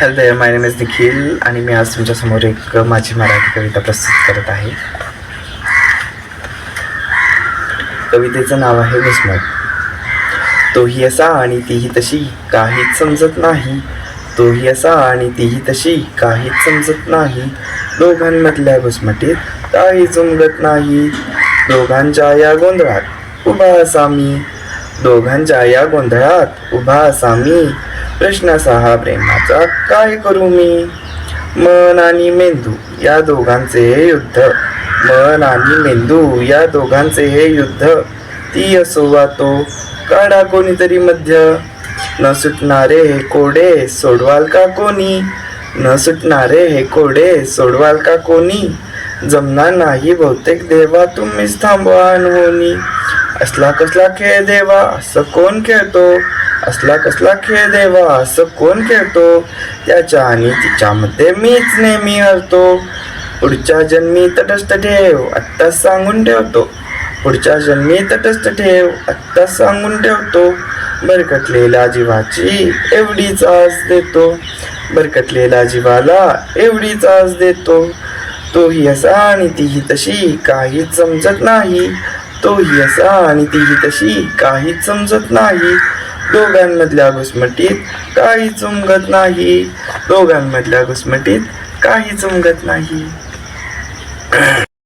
Hello there my name is Nikhil आणि मी आज तुमच्यासमोर एक माझी मराठी कविता प्रस्तुत करत आहे. कवितेचं नाव आहे विस्मत तोही असा आणि तीही तशी काहीच समजत नाही. तोही असा आणि तीही तशी काहीच समजत नाही. दोघांमधल्या घुसमटीत काही जुमगत नाही. दोघांच्या या गोंधळात उभा असा मी. दोघांच्या या गोंधळात उभा असा मी. प्रश्न असा हा प्रेमाचा काय करू मी? मन आणि मेंदू या दोघांचे हे युद्ध. मन आणि मेंदू या दोघांचे हे युद्ध. ती असो वा तो काढा कोणीतरी मध्य. न सुटणारे हे कोडे सोडवाल का कोणी? न सुटणारे हे कोडे सोडवाल का कोणी? जमणार नाही बहुतेक देवा तुम्हीच थांबवा अनहोनी असला कसला खेळ देवा असं कोण खेळतो? असला कसला खेळ देवा असं कोण खेळतो? त्याच्या आणि तिच्यामध्ये मीच नेहमी हरतो. पुढच्या जन्मी तटस्थ ठेव आत्ताच सांगून ठेवतो. पुढच्या जन्मी तटस्थ ठेव आत्ताच सांगून ठेवतो. बरकटलेल्या जीवाची एवढीच आस देतो. बरकटलेला जीवाला एवढीच आस देतो. तोही असा आणि तीही तशी काहीच समजत नाही. तोही असा आणि तिची तशी काहीच समजत नाही. दोघांमधल्या घुसमटीत काहीच उमगत नाही. दोघांमधल्या घुसमटीत काहीच उमगत नाही.